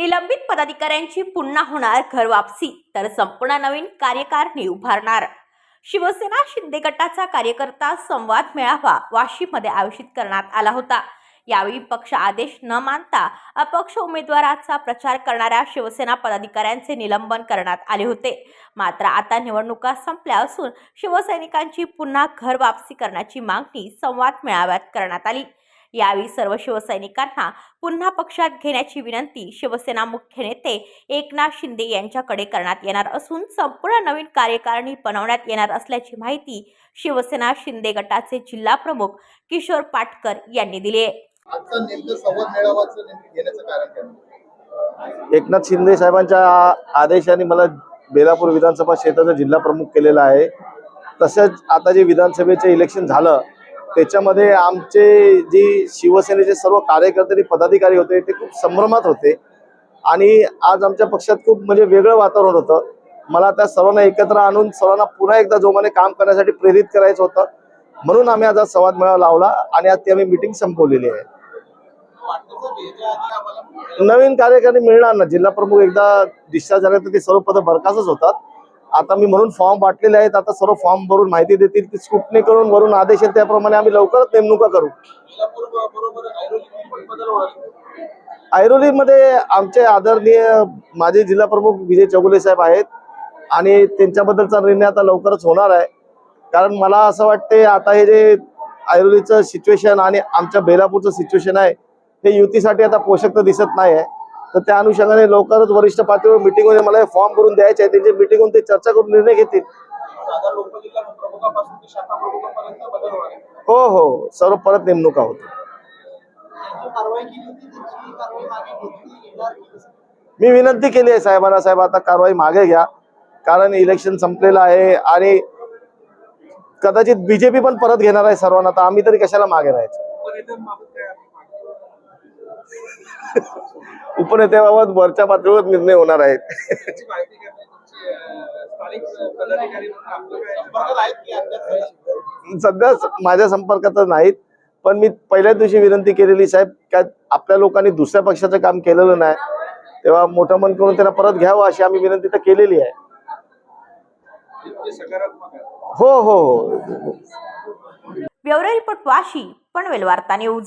निलंबित पदाधिकाऱ्यांची पुन्हा होणार घरवापसी तर संपूर्ण नवीन कार्यकारणी उभारणार. शिवसेना शिंदे गटाचा कार्यकर्ता संवाद मेळावा वाशीमध्ये आयोजित करण्यात आला होता. यावेळी पक्ष आदेश न मानता अपक्ष उमेदवाराचा प्रचार करणाऱ्या शिवसेना पदाधिकाऱ्यांचे निलंबन करण्यात आले होते. मात्र आता निवडणुका संपल्या असून शिवसैनिकांची पुन्हा घर वापसी करण्याची मागणी संवाद मेळाव्यात करण्यात आली. यावेळी सर्व शिवसैनिकांना पुन्हा पक्षात घेण्याची विनंती शिवसेना मुख्य नेते एकनाथ शिंदे यांच्याकडे करण्यात येणार असून संपूर्ण नवीन कार्यकारिणी बनवण्यात येणार असल्याची माहिती शिवसेना शिंदे गटाचे जिल्हा प्रमुख किशोर पाटकर यांनी दिली आहे. आजचा नेमकं संवाद मेळावाचं नेमकं घेण्याचं कारण काय? एकनाथ शिंदे साहेबांच्या आदेशाने मला बेलापूर विधानसभा क्षेत्राचा जिल्हा प्रमुख केलेला आहे. तसंच आता जे विधानसभेचे इलेक्शन झालं त्याच्यामध्ये आमचे जी शिवसेनेचे सर्व कार्यकर्ते आणि पदाधिकारी होते ते खूप संभ्रमात होते. आणि आज आमच्या पक्षात खूप म्हणजे वेगळं वातावरण होतं. मला त्या सर्वांना एकत्र आणून सर्वांना पुन्हा एकदा जोमाने काम करण्यासाठी प्रेरित करायचं होतं. म्हणून आम्ही आज आज संवाद मेळावा लावला आणि आज ती आम्ही मिटिंग संपवलेली आहे. नवीन कार्यकारी मिळणार ना? जिल्हा प्रमुख एकदा डिस्चार्ज झाले तर ते सर्व पद बरखास्तच होतात. आता मी म्हणून फॉर्म वाटलेले आहेत. आता सर्व फॉर्म भरून माहिती देतील ती स्क्रुटनी करून वरून आदेश येईल त्याप्रमाणे आम्ही लवकरच नेमणुका करू. ऐरोलीमध्ये आमचे आदरणीय माजी जिल्हा प्रमुख विजय चौगुले साहेब आहेत आणि त्यांच्याबद्दलचा निर्णय आता लवकरच होणार आहे. कारण मला असं वाटते आता हे जे ऐरोलीचं सिच्युएशन आणि आमच्या बेलापूरचं सिच्युएशन आहे हे युतीसाठी आता पोषक तर दिसत नाही आहे तर त्या अनुषंगाने लवकरच वरिष्ठ पातळीवर मिटिंग मला फॉर्म भरून द्यायचे आहे. त्यांची मिटिंग होऊन ते चर्चा करून निर्णय घेतील. हो हो. सर्व परत नेमणुका होती मी विनंती केली आहे साहेबांना साहेब आता कारवाई मागे घ्या. कारण इलेक्शन संपलेलं आहे आणि कदाचित बीजेपी पण परत घेणार आहे सर्वांना. तर आम्ही तरी कशाला मागे राहायचं? उपनेत्याबाबत वरच्या पातळीवर निर्णय होणार आहेत? सध्या माझ्या संपर्कात नाहीत पण मी पहिल्याच दिवशी विनंती केलेली साहेब का आपल्या लोकांनी दुसऱ्या पक्षाचं काम केलेलं नाही तेव्हा मोठं मन करून त्यांना परत घ्यावं अशी आम्ही विनंती तर केलेली आहे. हो हो हो. ब्युरो रिपोर्ट वाशी पनवेल वार्ता न्यूज.